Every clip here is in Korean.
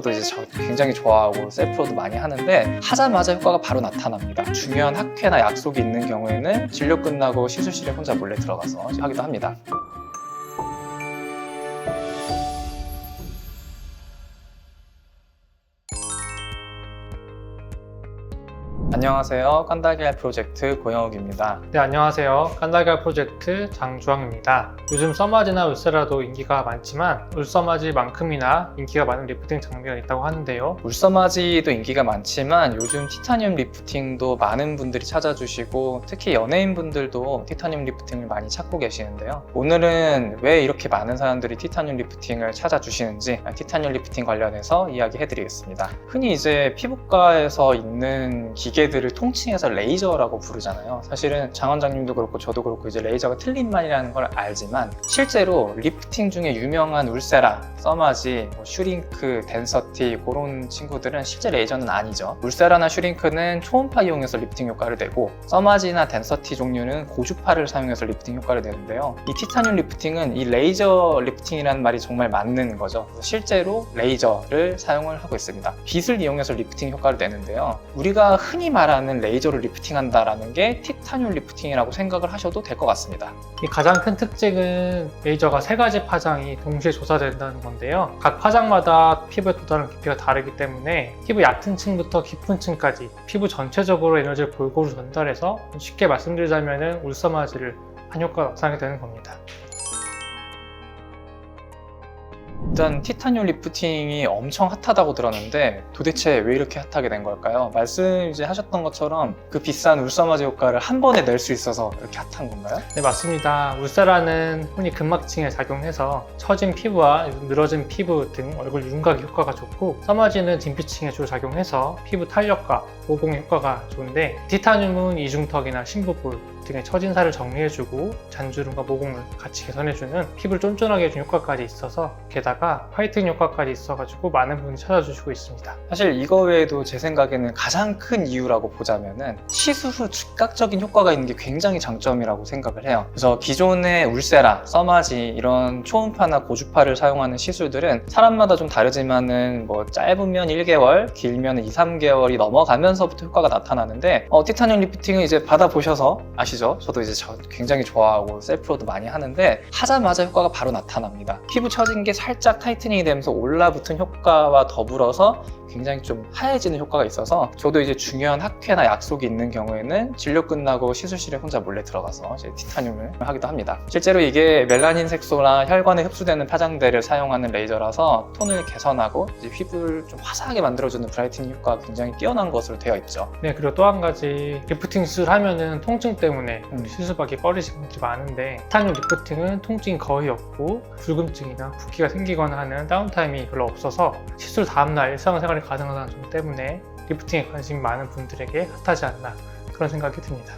저도 이제 저 굉장히 좋아하고 셀프로도 많이 하는데 하자마자 효과가 바로 나타납니다. 중요한 학회나 약속이 있는 경우에는 진료 끝나고 시술실에 혼자 몰래 들어가서 하기도 합니다. 안녕하세요. 깐달걀 프로젝트 고영욱입니다. 네, 안녕하세요. 깐달걀 프로젝트 장주왕입니다. 요즘 써마지나 울세라도 인기가 많지만 울써마지만큼이나 인기가 많은 리프팅 장비가 있다고 하는데요. 울서마지도 인기가 많지만 요즘 티타늄 리프팅도 많은 분들이 찾아주시고 특히 연예인분들도 티타늄 리프팅을 많이 찾고 계시는데요. 오늘은 왜 이렇게 많은 사람들이 티타늄 리프팅을 찾아주시는지 티타늄 리프팅 관련해서 이야기해드리겠습니다. 흔히 이제 피부과에서 있는 기계 들을 통칭해서 레이저라고 부르잖아요. 사실은 장 원장님도 그렇고 저도 그렇고 이제 레이저가 틀린 말이라는 걸 알지만 실제로 리프팅 중에 유명한 울세라, 써마지, 뭐 슈링크, 덴서티 그런 친구들은 실제 레이저는 아니죠. 울세라나 슈링크는 초음파 이용해서 리프팅 효과를 내고 써마지나 덴서티 종류는 고주파를 사용해서 리프팅 효과를 내는데요. 이 티타늄 리프팅은 이 레이저 리프팅이라는 말이 정말 맞는 거죠. 실제로 레이저를 사용을 하고 있습니다. 빛을 이용해서 리프팅 효과를 내는데요. 우리가 흔히 말하는 레이저를 리프팅한다라는 게 티타늄 리프팅이라고 생각을 하셔도 될 것 같습니다. 이 가장 큰 특징은 레이저가 세 가지 파장이 동시에 조사된다는 건데요. 각 파장마다 피부에 도달하는 깊이가 다르기 때문에 피부 얕은 층부터 깊은 층까지 피부 전체적으로 에너지를 골고루 전달해서 쉽게 말씀드리자면 울서마지를 한 효과가 나타나게 되는 겁니다. 일단 티타늄 리프팅이 엄청 핫하다고 들었는데 도대체 왜 이렇게 핫하게 된 걸까요? 말씀 이제 하셨던 것처럼 그 비싼 울서마지 효과를 한 번에 낼 수 있어서 이렇게 핫한 건가요? 네, 맞습니다. 울세라는 흔히 근막층에 작용해서 처진 피부와 늘어진 피부 등 얼굴 윤곽 효과가 좋고 써마지는 진피층에 주로 작용해서 피부 탄력과 모공 효과가 좋은데 티타늄은 이중턱이나 심부볼 등의 처진 살을 정리해주고 잔주름과 모공을 같이 개선해주는 피부를 쫀쫀하게 해주는 효과까지 있어서 게다가 화이팅 효과까지 있어가지고 많은 분이 찾아주시고 있습니다. 사실 이거 외에도 제 생각에는 가장 큰 이유라고 보자면은 시술 후 즉각적인 효과가 있는 게 굉장히 장점이라고 생각을 해요. 그래서 기존의 울세라, 써마지 이런 초음파나 고주파를 사용하는 시술들은 사람마다 좀 다르지만은 뭐 짧으면 1개월, 길면 2, 3개월이 넘어가면서부터 효과가 나타나는데 어, 티타늄 리프팅은 이제 받아보셔서 아시죠? 저도 이제 저 굉장히 좋아하고 셀프로도 많이 하는데 하자마자 효과가 바로 나타납니다. 피부 처진 게 살짝 타이트닝이 되면서 올라붙은 효과와 더불어서 굉장히 좀 하얘지는 효과가 있어서 저도 이제 중요한 학회나 약속이 있는 경우에는 진료 끝나고 시술실에 혼자 몰래 들어가서 이제 티타늄을 하기도 합니다. 실제로 이게 멜라닌 색소나 혈관에 흡수되는 파장대를 사용하는 레이저라서 톤을 개선하고 피부를 좀 화사하게 만들어주는 브라이트닝 효과가 굉장히 뛰어난 것으로 되어 있죠. 네, 그리고 또 한 가지 리프팅 수술 하면은 통증 때문에 음. 시술받기 꺼리시는 분들이 많은데 티타늄 리프팅은 통증이 거의 없고 불금증이나 붓기가 생기거나 하는 다운타임이 별로 없어서 시술 다음날 일상생활이 가능하다는 점 때문에 리프팅에 관심이 많은 분들에게 핫하지 않나 그런 생각이 듭니다.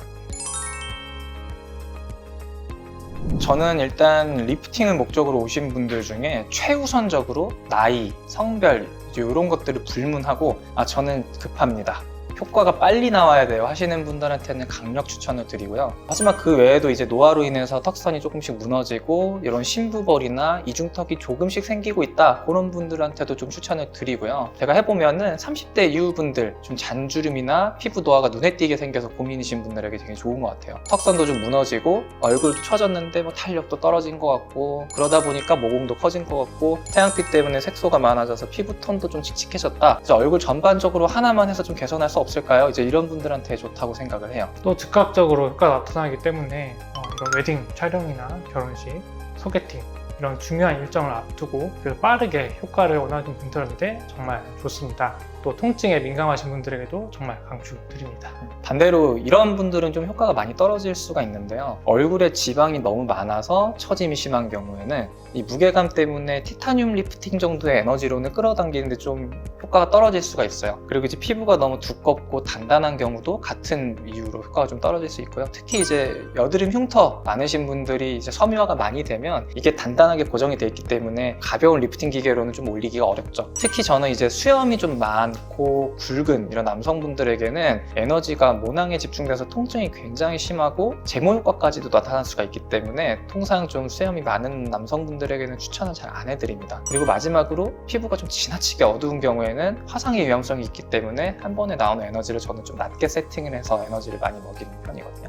저는 일단 리프팅을 목적으로 오신 분들 중에 최우선적으로 나이, 성별 이런 것들을 불문하고 아 저는 급합니다. 효과가 빨리 나와야 돼요 하시는 분들한테는 강력 추천을 드리고요. 하지만 그 외에도 이제 노화로 인해서 턱선이 조금씩 무너지고 이런 심부벌이나 이중턱이 조금씩 생기고 있다 그런 분들한테도 좀 추천을 드리고요. 제가 해보면은 30대 이후 분들 좀 잔주름이나 피부 노화가 눈에 띄게 생겨서 고민이신 분들에게 되게 좋은 것 같아요. 턱선도 좀 무너지고 얼굴도 처졌는데 뭐 탄력도 떨어진 것 같고 그러다 보니까 모공도 커진 것 같고 태양빛 때문에 색소가 많아져서 피부 톤도 좀 칙칙해졌다. 얼굴 전반적으로 하나만 해서 좀 개선할 수 없을까요? 이제 이런 분들한테 좋다고 생각을 해요. 또 즉각적으로 효과가 나타나기 때문에 어, 이런 웨딩 촬영이나 결혼식, 소개팅 이런 중요한 일정을 앞두고 빠르게 효과를 원하는 분들한테 정말 좋습니다. 또 통증에 민감하신 분들에게도 정말 강추드립니다. 반대로 이런 분들은 좀 효과가 많이 떨어질 수가 있는데요. 얼굴에 지방이 너무 많아서 처짐이 심한 경우에는 이 무게감 때문에 티타늄 리프팅 정도의 에너지로는 끌어당기는데 좀 효과가 떨어질 수가 있어요. 그리고 이제 피부가 너무 두껍고 단단한 경우도 같은 이유로 효과가 좀 떨어질 수 있고요. 특히 이제 여드름 흉터 많으신 분들이 이제 섬유화가 많이 되면 이게 단단한 탄탄하게 고정이 돼 있기 때문에 가벼운 리프팅 기계로는 좀 올리기가 어렵죠. 특히 저는 이제 수염이 좀 많고 굵은 이런 남성분들에게는 에너지가 모낭에 집중돼서 통증이 굉장히 심하고 제모 효과까지도 나타날 수가 있기 때문에 통상 좀 수염이 많은 남성분들에게는 추천을 잘안 해드립니다. 그리고 마지막으로 피부가 좀 지나치게 어두운 경우에는 화상의 위험성이 있기 때문에 한 번에 나오는 에너지를 저는 좀 낮게 세팅을 해서 에너지를 많이 먹이는 편이거든요.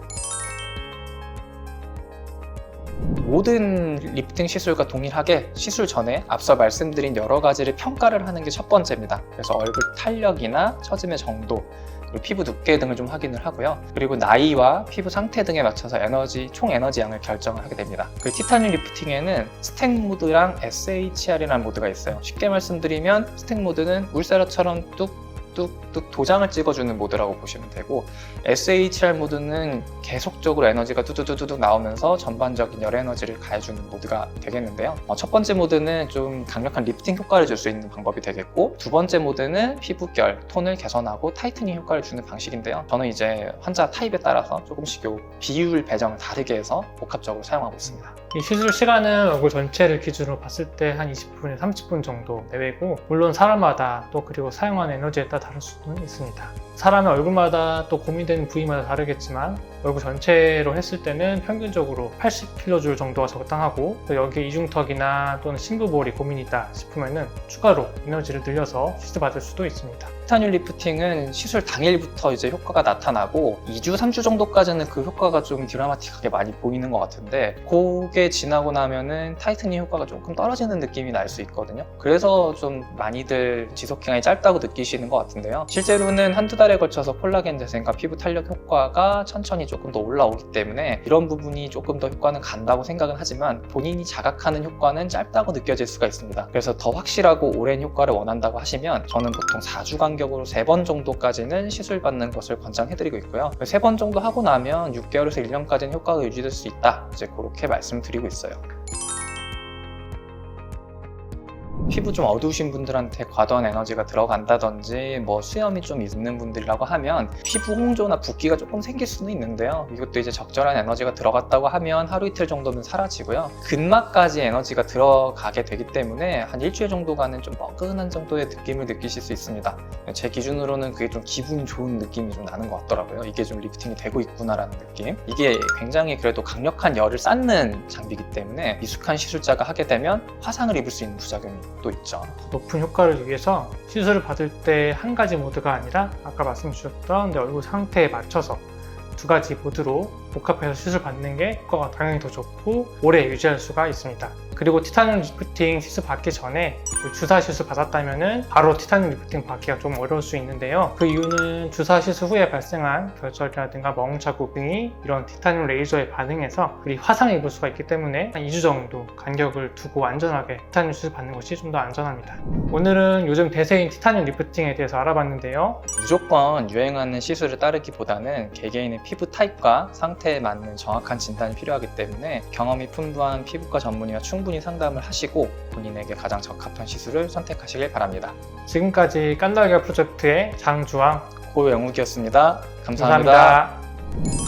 모든 리프팅 시술과 동일하게 시술 전에 앞서 말씀드린 여러 가지를 평가를 하는 게 첫 번째입니다. 그래서 얼굴 탄력이나 처짐의 정도, 피부 두께 등을 좀 확인을 하고요. 그리고 나이와 피부 상태 등에 맞춰서 에너지 총 에너지 양을 결정을 하게 됩니다. 그 티타늄 리프팅에는 스택 모드랑 SHR이라는 모드가 있어요. 쉽게 말씀드리면 스택 모드는 울세라처럼 뚝 뚝뚝 도장을 찍어주는 모드라고 보시면 되고 SHR 모드는 계속적으로 에너지가 뚜두두두둑 나오면서 전반적인 열 에너지를 가해주는 모드가 되겠는데요. 어, 첫 번째 모드는 좀 강력한 리프팅 효과를 줄 수 있는 방법이 되겠고 두 번째 모드는 피부결, 톤을 개선하고 타이트닝 효과를 주는 방식인데요. 저는 이제 환자 타입에 따라서 조금씩 요 비율 배정을 다르게 해서 복합적으로 사용하고 있습니다. 이 시술 시간은 얼굴 전체를 기준으로 봤을 때 한 20분에서 30분 정도 내외고 물론 사람마다 또 그리고 사용하는 에너지에 따라 다를 수는 있습니다. 사람의 얼굴마다 또 고민되는 부위마다 다르겠지만 얼굴 전체로 했을 때는 평균적으로 80kJ 정도가 적당하고 또 여기에 이중턱이나 또는 심부볼이 고민이 있다 싶으면은 추가로 에너지를 늘려서 시술 받을 수도 있습니다. 티타늄 리프팅은 시술 당일부터 이제 효과가 나타나고 2주, 3주 정도까지는 그 효과가 좀 드라마틱하게 많이 보이는 것 같은데 그게 지나고 나면은 타이트닝 효과가 조금 떨어지는 느낌이 날 수 있거든요. 그래서 좀 많이들 지속 기간이 짧다고 느끼시는 것 같은데요. 실제로는 한두 달에 걸쳐서 콜라겐 재생과 피부 탄력 효과가 천천히 조금 더 올라오기 때문에 이런 부분이 조금 더 효과는 간다고 생각은 하지만 본인이 자각하는 효과는 짧다고 느껴질 수가 있습니다. 그래서 더 확실하고 오랜 효과를 원한다고 하시면 저는 보통 4주 간격으로 3번 정도까지는 시술 받는 것을 권장해드리고 있고요. 3번 정도 하고 나면 6개월에서 1년까지는 효과가 유지될 수 있다. 이제 그렇게 말씀드리고 있어요. 피부 좀 어두우신 분들한테 과도한 에너지가 들어간다든지 뭐 수염이 좀 있는 분들이라고 하면 피부 홍조나 붓기가 조금 생길 수는 있는데요. 이것도 이제 적절한 에너지가 들어갔다고 하면 하루 이틀 정도면 사라지고요. 근막까지 에너지가 들어가게 되기 때문에 한 일주일 정도가는 좀 뻐근한 정도의 느낌을 느끼실 수 있습니다. 제 기준으로는 그게 좀 기분 좋은 느낌이 좀 나는 것 같더라고요. 이게 좀 리프팅이 되고 있구나라는 느낌. 이게 굉장히 그래도 강력한 열을 쌓는 장비이기 때문에 미숙한 시술자가 하게 되면 화상을 입을 수 있는 부작용이 또 있죠. 높은 효과를 위해서 시술을 받을 때 한 가지 모드가 아니라 아까 말씀 주셨던 내 얼굴 상태에 맞춰서 두 가지 모드로 복합해서 시술 받는 게 효과가 당연히 더 좋고 오래 유지할 수가 있습니다. 그리고 티타늄 리프팅 시술 받기 전에 그 주사 시술 받았다면은 바로 티타늄 리프팅 받기가 좀 어려울 수 있는데요. 그 이유는 주사 시술 후에 발생한 결절이라든가 멍 자국 등이 이런 티타늄 레이저에 반응해서 그리 화상을 입을 수가 있기 때문에 한 2주 정도 간격을 두고 안전하게 티타늄 시술 받는 것이 좀 더 안전합니다. 오늘은 요즘 대세인 티타늄 리프팅에 대해서 알아봤는데요. 무조건 유행하는 시술을 따르기보다는 개개인의 피부 타입과 상태에 맞는 정확한 진단이 필요하기 때문에 경험이 풍부한 피부과 전문의와 충분히 상담을 하시고 본인에게 가장 적합한 시술을 선택하시길 바랍니다. 지금까지 깐달걀 프로젝트의 장주왕 고영욱이었습니다 감사합니다. 감사합니다.